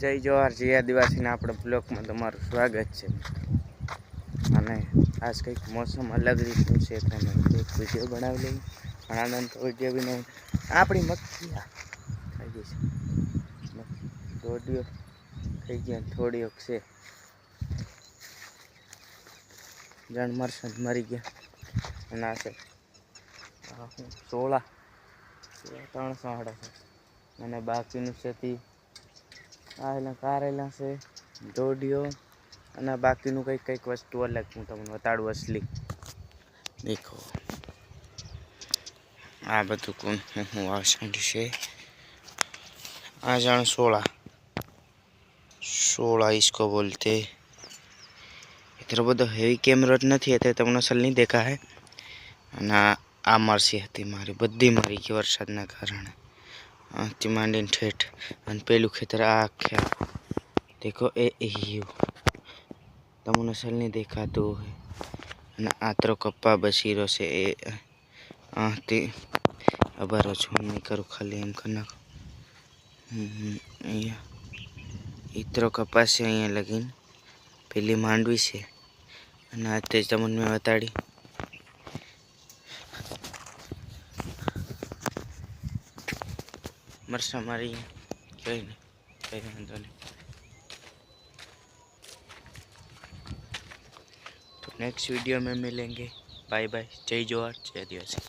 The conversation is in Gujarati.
જય જોહાર જય આદિવાસીના આપણા બ્લોકમાં તમારું સ્વાગત છે. અને આજ કંઈક મોસમ અલગ રીતનું છે એટલે અમે એક વીડિયો બનાવી લઈએ. ઘણા તો વીડિયો બી નહીં. આપણી મક્કી થઈ ગઈ છે. થોડીઓ થઈ ગયા થોડીઓ છે. જણ મરશે મરી ગયા. અને આ છે સોળા ત્રણસો સાડા અને બાકીનું છે આ એના કારેલા છે ઢોડીઓ અને બાકીનું કંઈક કંઈક વસ્તુ અલગ હું તમને બતાડું અસલી. દેખો. આ બધું કોણ હું વાસણ છે. આ જાણ સોળા. સોળા ઇસકો બોલતે. એટલો બધો હેવી કેમેરો જ નથી એટલે તમને અસલ નહીં દેખા અને આ મરસી હતી મારી, બધી મારી ગઈ વરસાદના કારણે. આથી માંડીને ઠેઠ. અને પેલું ખેતર આખે દેખો, એ એવું તમને અસલ નહીં દેખાતું હોય. અને આતરો કપ્પા બસીરો છે. એ આથી અભારો છું નહીં કરું, ખાલી એમ કરી નાખો. અહીંયા. ઇતરો કપાસ છે અહીંયા લગીને. પેલી માંડવી છે. અને આ તે તમને મેં બતાડી. મરસા મારી કઈ નહીં કઈ વાંધો નહીં तो नेक्स्ट वीडियो में मिलेंगे बाय बाय जय जोहार जय आदिवासी